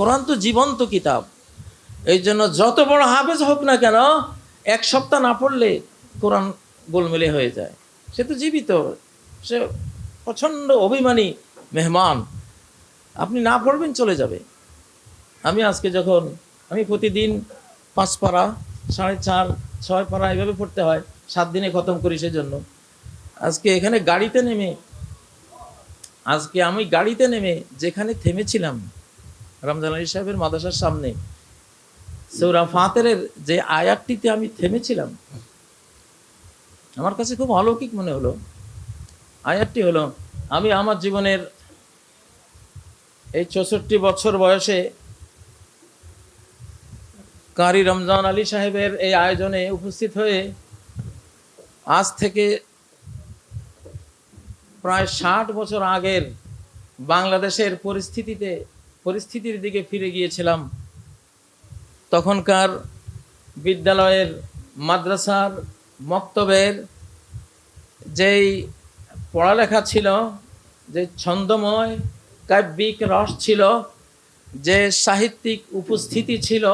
কোরআন তো জীবন্ত কিতাব। এই জন্য যত বড় হাফেজ হোক না কেন, এক সপ্তাহ না পড়লে কোরআন গোলমেলে হয়ে যায়। সে তো জীবিত, সে প্রচণ্ড অভিমানী মেহমান। আপনি না পড়বেন চলে যাবে। আমি আজকে যখন, আমি প্রতিদিন পাঁচ পারা, সাড়ে চার, ছয় পারা এভাবে পড়তে হয়, সাত দিনে খতম করি সেজন্য। আজকে এখানে গাড়িতে নেমে, আজকে আমি গাড়িতে নেমে যেখানে থেমেছিলাম রমজান আলী সাহেবের মাদ্রাসার সামনে। সৌরা ফাতেরের যে আয়াতটিতে আমি থেমেছিলাম, আমার কাছে খুব অলৌকিক মনে হলো। আয়াতটি হলো, আমি আমার জীবনের এই চৌষট্টি বছর বয়সে কারি রমজান আলী সাহেবের এই আয়োজনে উপস্থিত হয়ে আজ থেকে প্রায় ষাট বছর আগের বাংলাদেশের পরিস্থিতিতে পরিস্থিতির দিকে ফিরে গিয়েছিলাম। তখনকার বিদ্যালয়ের মাদ্রাসার মক্তবের যেই পড়ালেখা ছিল, যে ছন্দময় কাব্যিক রস ছিল, যে সাহিত্যিক উপস্থিতি ছিল,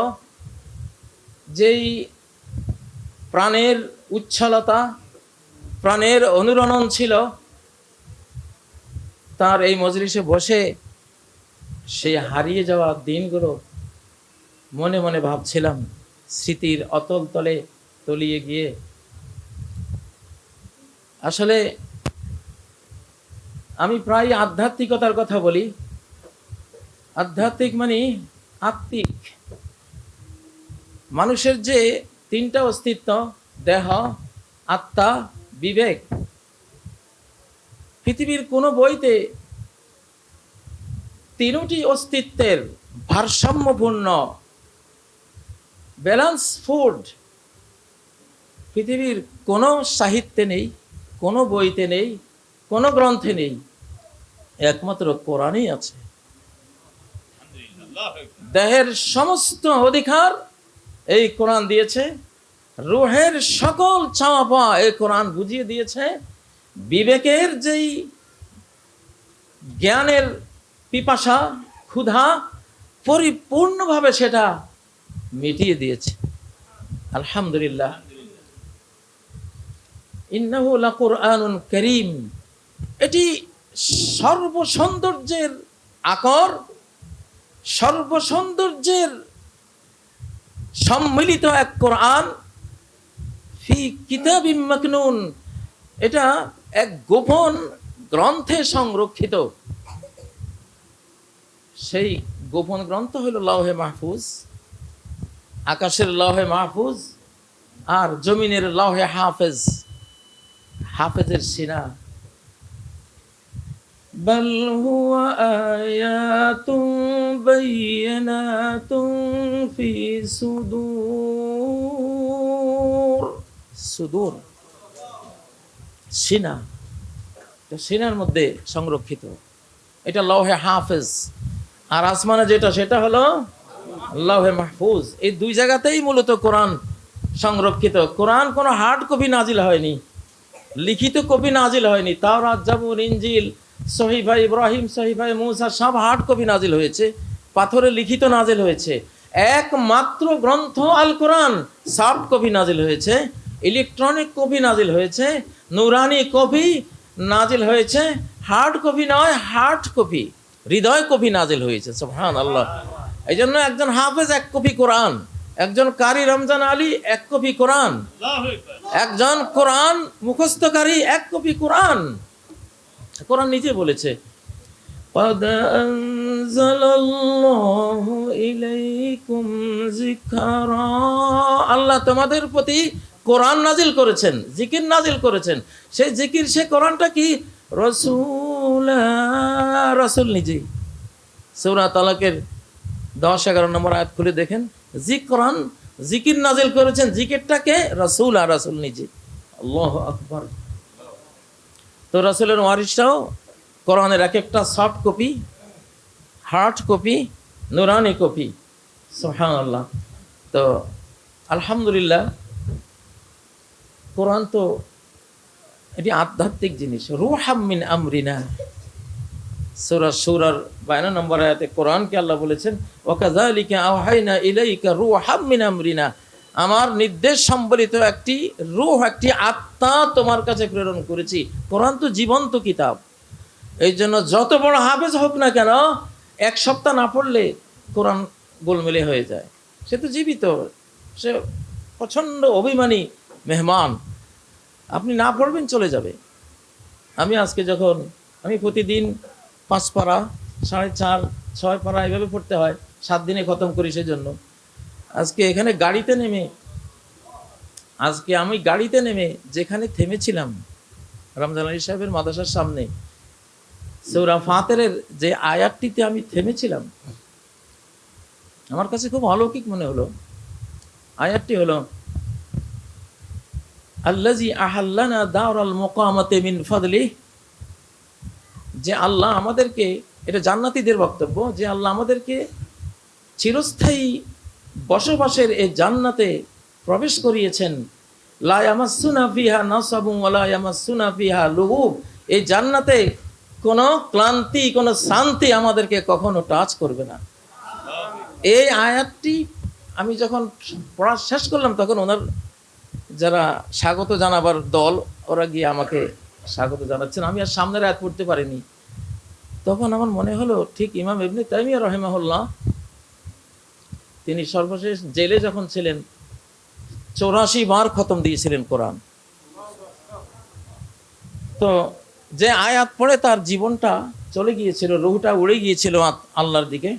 যেই প্রাণের উচ্ছলতা, প্রাণের অনুরণন ছিল, তার এই মজলিসে বসে সেই হারিয়ে যাওয়া দিনগুলো মনে মনে ভাবছিলাম, স্মৃতির অতল তলে তলিয়ে গিয়ে। আসলে আমি প্রায় আধ্যাত্মিকতার কথা বলি। আধ্যাত্মিক মানে আত্মিক। মানুষের যে তিনটা অস্তিত্ব, দেহ, আত্মা, বিবেক, পৃথিবীর কোনো বইতে তিনটি অস্তিত্বের ভারসাম্যপূর্ণ ব্যালান্স ফুড পৃথিবীর কোনো সাহিত্যে নেই কোনো বইতে নেই কোনো গ্রন্থে নেই একমাত্র কোরআনই আছে। দেহের সমস্ত অধিকার এই কোরআন দিয়েছে রুহের সকল চাওয়া পাওয়া এই কোরআন বুঝিয়ে দিয়েছে বিবেকের যেই জ্ঞানের পিপাসা, ক্ষুধা পরিপূর্ণভাবে সেটা মিটিয়ে দিয়েছে। আলহামদুলিল্লাহ। ইন্নাহু লাকুরআনুন করিম। এটি সর্বসৌন্দর্যের আকর, সর্বসৌন্দর্যের সম্মিলিত এক কোরআন ফি মাকনুন। এটা এক গোপন গ্রন্থে সংরক্ষিত। সেই গোপন গ্রন্থ হলো লৌহে মাহফুজ আকাশের লৌহে মাহফুজ আর জমিনের লৌহে হাফেজ হাফেজের সিনা بل هو آيات بينات في صدور صدور সিনা তো সিনার মধ্যে সংরক্ষিত এটা লৌহে হাফেজ আর আসমানে যেটা, সেটা হলো লৌহে মাহফুজ। এই দুই জায়গাতেই মূলত কোরআন সংরক্ষিত। কোরআন কোনো হার্ড কপি নাজিল হয়নি, লিখিত কপি নাজিল হয়নি। তাও রাজ্জাবুর ইঞ্জিল সহিফা ইব্রাহিম, সহিফা মুসা, সব হার্ড কপি নাজিল হয়েছে, পাথরে লিখিত নাজিল হয়েছে। একমাত্র গ্রন্থ আল কোরআন সফট কপি নাজিল হয়েছে, ইলেকট্রনিক কপি নাজিল হয়েছে, নুরানি কপি নাজিল হয়েছে, হার্ড কপি নয়, হার্ড কপি। হৃদয় কপি নাজিল হয়েছে সুবহান আল্লাহ এই জন্য একজন হাফেজ এক কপি কোরআন একজন কারি রমজান আলী এক কপি কোরআন একজন কোরআন মুখস্থকারী এক কপি কোরআন কোরআন নিজে বলেছে قد أنزل الله إليكم ذكرا আল্লাহ তোমাদের প্রতি কোরআন নাজিল করেছেন জিকির নাজিল করেছেন সেই জিকির সে কোরআনটা কি রসুল রসুল নিজেই। সৌরা তালাকের দশ, এগারো নম্বর আয়াত খুলে দেখেন জি কোরআন জিকির নাজিল করেছেন জিকিরটাকে রসুল আর রসুল নিজে আল্লাহ আকবর। তো রসুলের ওয়ারিসটাও কোরআনের এক একটা সফট কপি, হার্ড কপি, নুরানি কপি। সোহান আল্লাহ তো আলহামদুলিল্লাহ, কোরআন তো এটি আধ্যাত্মিক জিনিস। রুহাম্মিন আমরিনা। সূরা, সূরার 52 নম্বর আয়াতে কোরআনকে আল্লাহ বলেছেন, ওয়াকাযালিকা আওহাইনা ইলাইকা রূহাম মিন আমরিনা। আমার নির্দেশ সম্বলিত একটি রুহ, একটি আত্মা তোমার কাছে প্রেরণ করেছি। কোরআন তো জীবন্ত কিতাব। এই জন্য যত বড় হাফেজ হোক না কেন, এক সপ্তাহ না পড়লে কোরআন গোলমেলে হয়ে যায়। সে তো জীবিত, সে প্রচণ্ড অভিমানী, মেহমান। আপনি না পড়বেন চলে যাবে। আমি আজকে যখন, আমি প্রতিদিন পাঁচ পারা সাড়ে চার, ছয় পারা এভাবে পড়তে হয়, সাত দিনে খতম করি সেজন্য। আজকে এখানে গাড়িতে নেমে, আজকে আমি গাড়িতে নেমে যেখানে থেমেছিলাম, রমজান আলী সাহেবের মাদ্রাসার সামনে, সৌরা ফাতেরের যে আয়াতটিতে আমি থেমেছিলাম, আমার কাছে খুব অলৌকিক মনে হলো। আয়াতটি হলো আল্লাজি আহাল্লানা মিন ফাদলি। যে আল্লাহ আমাদেরকে, এটা জান্নাতীদের বক্তব্য, যে আল্লাহ আমাদেরকে চিরস্থায়ী বসবাসের এই জান্নাতে প্রবেশ করিয়েছেন। লা ইয়ামাসসুনা ফিহা ফিহা লুগুব এই জান্নাতে কোনো ক্লান্তি, কোনো শান্তি আমাদেরকে কখনো টাচ করবে না। এই আয়াতটি আমি যখন পড়া শেষ করলাম, তখন ওনার যারা স্বাগত জানাবার দল, ওরা গিয়ে আমাকে স্বাগত জানাচ্ছেন। আমি আর সামনের আয়াত পড়তে পারিনি। তখন আমার মনে হলো, ঠিক ইমাম ইবনে তাইমিয়া রহেমাহুল্লাহ, তিনি সর্বশেষ জেলে যখন ছিলেন, চৌরাশি বার খতম দিয়েছিলেন কোরআন। তো যে আয়াত পড়ে তার জীবনটা চলে গিয়েছিল, রুহটা উড়ে গিয়েছিল আল্লাহর দিকে।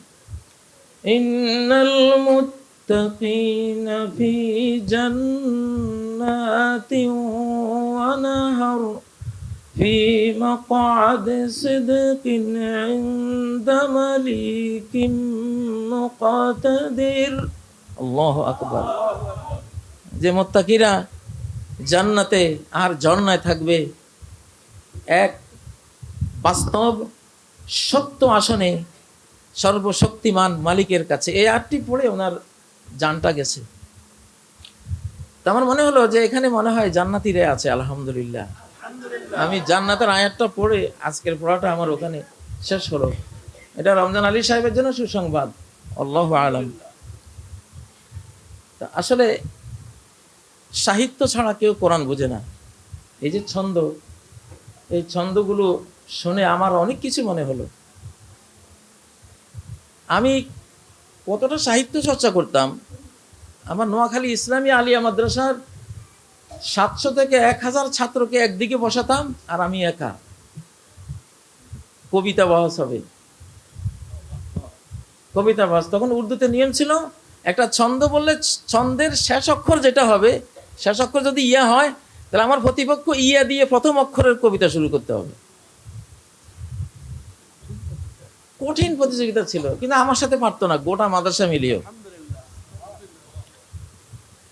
ইন্নাল মুত্তাকিনা ফি জান্নাতিন ওয়া নাহার في مقعد صدق عند مليك مقتدر الله أكبر যে মোত্তাকিরা জান্নাতে আর ঝর্ণায় থাকবে এক বাস্তব সত্য আসনে সর্বশক্তিমান মালিকের কাছে এই আটটি পড়ে ওনার জানটা গেছে। তা আমার মনে হলো যে এখানে মনে হয় জান্নাতিরে আছে আলহামদুলিল্লাহ। আমি জান্নাতের আয়াতটা পড়ে আজকের পড়াটা আমার ওখানে শেষ হলো। এটা রমজান আলী সাহেবের জন্য সুসংবাদ। আল্লাহ আলম। তা আসলে সাহিত্য ছাড়া কেউ কোরআন বোঝে না। এই যে ছন্দ এই ছন্দগুলো শুনে আমার অনেক কিছু মনে হলো। আমি কতটা সাহিত্য চর্চা করতাম? আমার নোয়াখালী ইসলামী আলিয়া মাদ্রাসার সাতশো থেকে এক হাজার ছাত্রকে একদিকে বসাতাম আর আমি একা। কবিতা বহস হবে। কবিতা বহস। তখন উর্দুতে নিয়ম ছিল, একটা ছন্দ বললে ছন্দের শেষ অক্ষর যেটা হবে, শেষ অক্ষর যদি ইয়া হয়, তাহলে আমার প্রতিপক্ষ ইয়া দিয়ে প্রথম অক্ষরের কবিতা শুরু করতে হবে। কঠিন প্রতিযোগিতা ছিল, কিন্তু আমার সাথে পারতো না, গোটা মাদ্রাসা মিলিয়েও।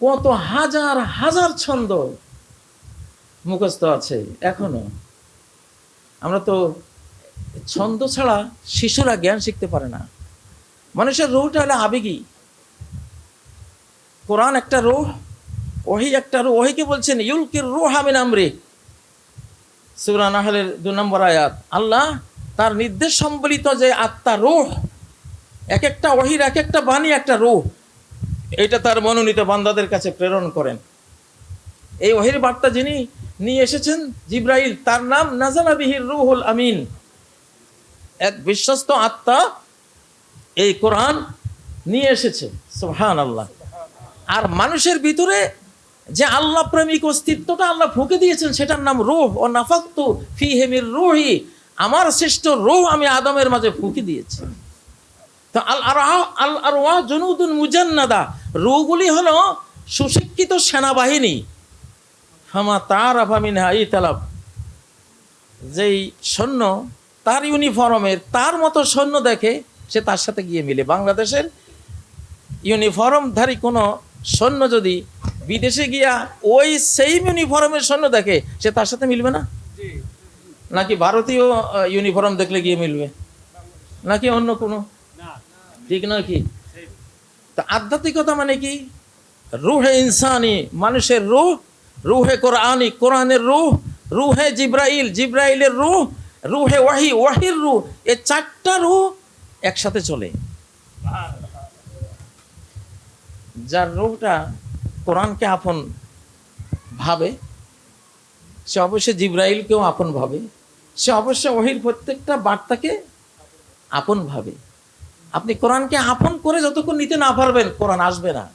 কত হাজার হাজার ছন্দ মুখস্থ আছে এখনও। আমরা তো ছন্দ ছাড়া শিশুরা জ্ঞান শিখতে পারে না। মানুষের রুহটা হলো আবেগী। কোরআন একটা রুহ, ওহি একটা রুহ, ওহিকে বলছেন, ইউলকির রুহ আমিন আমরি সুরা নাহলের দু নম্বর আয়াত, আল্লাহ তার নির্দেশ সম্বলিত যে আত্মা রুহ এক একটা ওহির এক একটা বাণী, একটা রুহ, এটা তার মনোনীত বান্দাদের কাছে প্রেরণ করেন। এই ওহির বার্তা যিনি নিয়ে এসেছেন জিব্রাইল, তার নাম নাজালা বিহির রুহুল আমিন। এক বিশ্বস্ত আত্মা এই কোরআন নিয়ে এসেছে সোহান আল্লাহ আর মানুষের ভিতরে যে আল্লাহ প্রেমিক অস্তিত্বটা আল্লাহ ফুঁকে দিয়েছেন, সেটার নাম রুহ, ও নাফাক্তু ফি হেমির রুহি আমার শ্রেষ্ঠ রুহ আমি আদমের মাঝে ফুঁকি দিয়েছি। তো আল আল জনুদুন মুজান্নাদা রুগুলি হলো সুশিক্ষিত সেনাবাহিনী। হামা তার আফামিন হাই তালাব যেই সৈন্য, তার ইউনিফর্মের, তার মতো সৈন্য দেখে সে তার সাথে গিয়ে মিলে। বাংলাদেশের ইউনিফর্মধারী কোনো সৈন্য যদি বিদেশে গিয়া ওই সেম ইউনিফর্মের সৈন্য দেখে, সে তার সাথে মিলবে না? নাকি ভারতীয় ইউনিফর্ম দেখলে গিয়ে মিলবে? নাকি অন্য কোনো? ঠিক নয় কি? তা আধ্যাত্মিকতা মানে কি? রুহে ইনসানি, মানুষের রুহ, রুহে কোরআনি, কোরআনের রুহ, রুহে জিব্রাইল, জিব্রাইলের রুহ, রুহে ওয়াহি, ওয়াহির রু এ চারটা রু একসাথে চলে। যার রুহটা কোরআনকে আপন ভাবে, সে অবশ্যই জিব্রাইলকেও আপন ভাবে সে অবশ্যই ওহির প্রত্যেকটা বার্তাকে আপন ভাবে। আপনি কোরআনকে আপন করে যতক্ষণ নিতে না পারবেন, কোরআন আসবে না।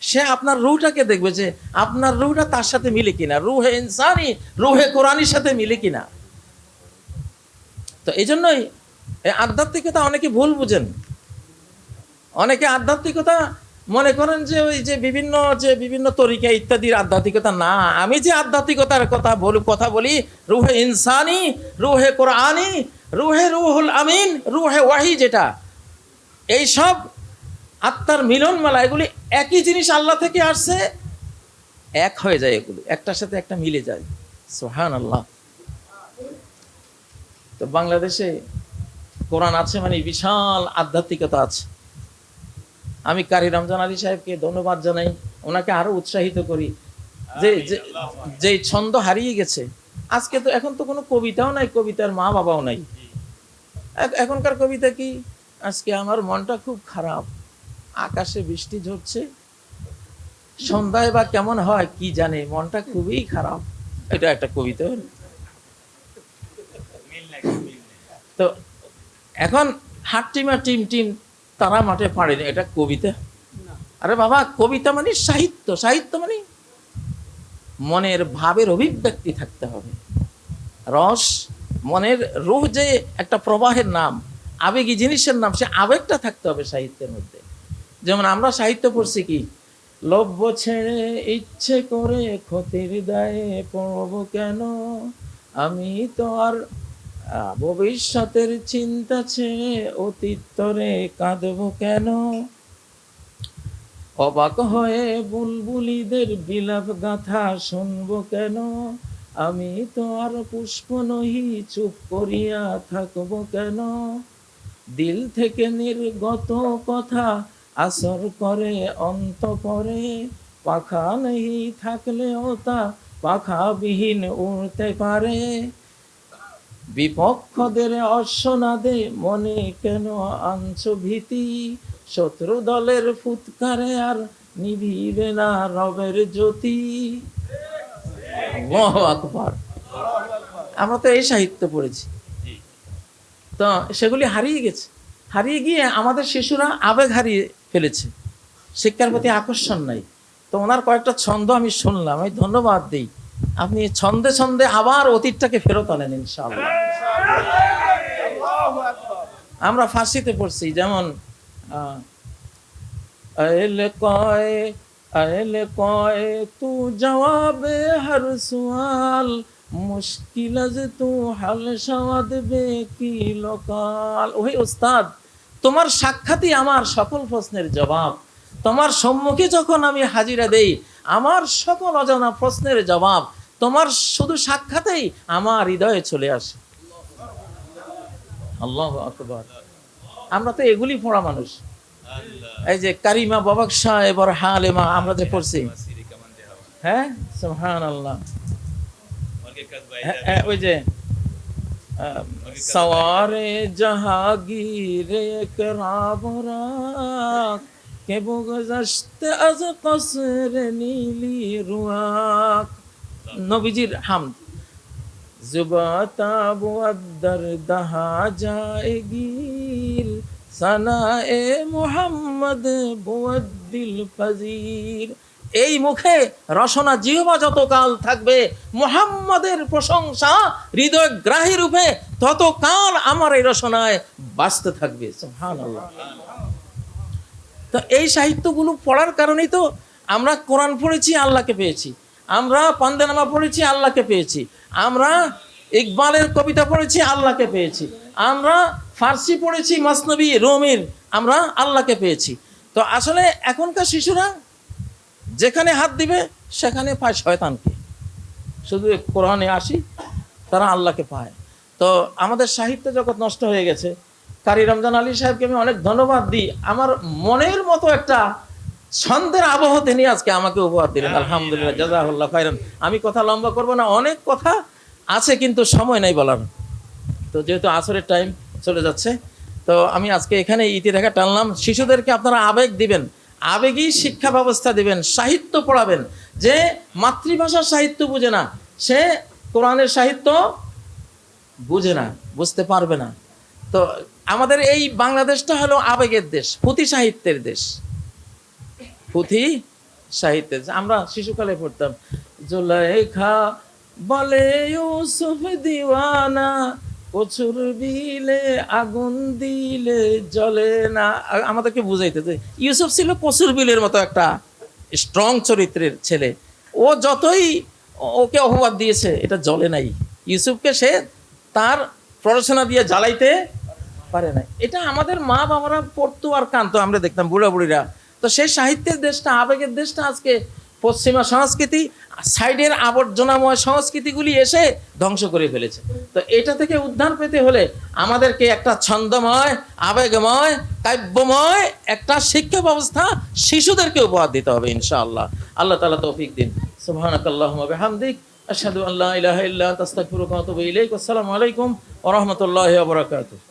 সে আপনার রুহটাকে দেখবে যে আপনার রুহটা তার সাথে মিলে কিনা। রুহে ইনসানি, রুহে কোরআনের সাথে মিলে কিনা। তো এই জন্যই আধ্যাত্মিকতা অনেকে ভুল বুঝেন। অনেকে আধ্যাত্মিকতা মনে করেন যে ওই যে বিভিন্ন যে বিভিন্ন তরিকা ইত্যাদির আধ্যাত্মিকতা, না, আমি যে আধ্যাত্মিকতার কথা বলি কথা বলি, রুহে ইনসানি, রুহে কোরআনি, রুহে রুহুল আমিন, রুহে ওয়াহি যেটা, এই সব আত্মার মিলন মেলা, এগুলি একই জিনিস আল্লাহ থেকে আসছে, এক হয়ে যায় এগুলি, একটার সাথে একটা মিলে যায় সোহান আল্লাহ তো বাংলাদেশে কোরআন আছে মানে বিশাল আধ্যাত্মিকতা আছে। আমি কারি রমজান আলী সাহেবকে ধন্যবাদ জানাই। ওনাকে আরও উৎসাহিত করি। যে যে- যে ছন্দ হারিয়ে গেছে আজকে তো এখন তো কোনো কবিতাও নাই কবিতার মা বাবাও নাই এখনকার কবিতা কি? আজকে আমার মনটা খুব খারাপ। আকাশে বৃষ্টি ঝরছে। সন্ধ্যায় বা কেমন হয় কি জানে মনটা খুবই খারাপ। এটা একটা কবিতা। তো এখন হাটটিমা টিম টিম তারা মাঠে পাড়েনি এটা কবিতা? আরে বাবা কবিতা মানে সাহিত্য। সাহিত্য মানে মনের ভাবের অভিব্যক্তি থাকতে হবে। রস মনের রুহ যে একটা প্রবাহের নাম আবেগী জিনিসের নাম সে আবেগটা থাকতে হবে সাহিত্যের মধ্যে। যেমন আমরা সাহিত্য পড়ছি কি? লভ্য ছেড়ে ইচ্ছে করে ক্ষতির দায়ে পড়ব কেন? আমি তো আর ভবিষ্যতের চিন্তা ছেড়ে অতীতরে কাঁদব কেন? অবাক হয়ে বুলবুলিদের বিলাপ গাথা শুনব কেন? আমি তো আর পুষ্প নহি, চুপ করিয়া থাকব কেন? দিল থেকে নির্গত কথা আসর করে, অন্ত করে পাখা নেই থাকলেও তা পাখাবিহীন উড়তে পারে। বিপক্ষদের অশ্বনাদে মনে কেন আনছ ভীতি? শত্রু দলের ফুৎকারে আর নিভিবে না রবের জ্যোতি। আকবার। আমরা তো এই সাহিত্য পড়েছি। তো সেগুলি হারিয়ে গেছে। হারিয়ে গিয়ে আমাদের শিশুরা আবেগ হারিয়ে ফেলেছে। শিক্ষার প্রতি আকর্ষণ নাই। তো ওনার কয়েকটা ছন্দ আমি শুনলাম। আমি ধন্যবাদ দিই। আপনি ছন্দে ছন্দে আবার অতীতটাকে ফেরত আনেন, ইনশাআল্লাহ। আমরা ফাঁসিতে পড়ছি, যেমন কয় কয়, তু জবাবে হর সুয়াল, মুশকিল যে তু হাল সাওয়াদ কি লোকাল? ওহে ওস্তাদ তোমার সাক্ষাৎই আমার সকল প্রশ্নের জবাব। তোমার সম্মুখে যখন আমি হাজিরা দেই আমার সকল অজানা প্রশ্নের জবাব তোমার শুধু সাক্ষাতেই আমার হৃদয়ে চলে আসে। আল্লাহ আকবার। আমরা তো এগুলি পড়া মানুষ। এই যে কারিমা বাবাক শাহ এবার হালেমা আমরা যে পড়ছি। হ্যাঁ? সুবহান আল্লাহ হ্যাঁ, হ্যাঁ, ওই যে সওয়ারে জাহাগীর একরাব که بگذشته از قصر نیلی رواق نبیجیر حمد زباتا بود در دها جائگیر সানায়ে মুহাম্মদ বুয়াদ্দিল ফাজির এই মুখে রসনা জিহবা যতকাল থাকবে, মুহাম্মাদের প্রশংসা হৃদয় গ্রাহী রূপে ততকাল আমার এই রসনায় বাঁচতে থাকবে। সুবহানাল্লাহ। তো এই সাহিত্যগুলো পড়ার কারণেই তো আমরা কোরআন পড়েছি, আল্লাহকে পেয়েছি। আমরা পান্দেনামা পড়েছি, আল্লাহকে পেয়েছি। আমরা ইকবালের কবিতা পড়েছি, আল্লাহকে পেয়েছি। আমরা ফার্সি পড়েছি, মাসনবী, রোমির, আমরা আল্লাহকে পেয়েছি। তো আসলে এখনকার শিশুরা যেখানে হাত দিবে, সেখানে পায় শয়তানকে। শুধু কোরআনে আসি, তারা আল্লাহকে পায়। তো আমাদের সাহিত্য জগৎ নষ্ট হয়ে গেছে। কারি রমজান আলী সাহেবকে আমি অনেক ধন্যবাদ দিই। আমার মনের মতো একটা ছন্দের আবহ তিনি আজকে আমাকে উপহার দিলেন। আলহামদুলিল্লাহ জাজাহুল্লাহ খাইরান আমি কথা লম্বা করব না অনেক কথা আছে কিন্তু সময় নাই বলার। তো যেহেতু আসরের টাইম চলে যাচ্ছে তো আমি আজকে এখানে ইতি দেখা টানলাম। শিশুদেরকে আপনারা আবেগ দিবেন আবেগই শিক্ষা ব্যবস্থা দিবেন সাহিত্য পড়াবেন। যে মাতৃভাষার সাহিত্য বুঝে না সে কোরআনের সাহিত্য বুঝে না বুঝতে পারবে না। তো আমাদের এই বাংলাদেশটা হলো আবেগের দেশ, পুঁথি সাহিত্যের দেশ। পুঁথি সাহিত্যের। আমরা শিশুকালে পড়তাম, জোলাইখা বলে ইউসুফ দিওয়ানা, কচুর বিলে আগুন দিলে জ্বলে না। আমাদেরকে বুঝাইতে যে ইউসুফ ছিল কচুর বিলের মতো একটা স্ট্রং চরিত্রের ছেলে। ও যতই ওকে অপবাদ দিয়েছে, এটা জ্বলে নাই। ইউসুফকে সে তার পড়াশোনা দিয়ে জ্বালাইতে পারে না এটা আমাদের মা বাবারা পড়তো আর কানতো আমরা দেখতাম বুড়া বুড়িরা তো সেই সাহিত্যের দেশটা, আবেগের দেশটা আজকে পশ্চিমা সংস্কৃতি, সাইডের আবর্জনাময় সংস্কৃতিগুলি এসে ধ্বংস করে ফেলেছে। তো এটা থেকে উদ্ধার পেতে হলে আমাদেরকে একটা ছন্দময়, আবেগময়, কাব্যময় একটা শিক্ষা ব্যবস্থা শিশুদেরকে উপহার দিতে হবে ইনশাআল্লাহ। আল্লাহ তালা তৌফিক দিন। সুবহানাকাল্লাহুম্মা বিহামদিক, আশহাদু আল্লা ইলাহা ইল্লা আনতা, আস্তাগফিরুকা ইলাইক। আসসালামু আলাইকুম ওয়া রাহমাতুল্লাহি ওয়া বারাকাতুহু।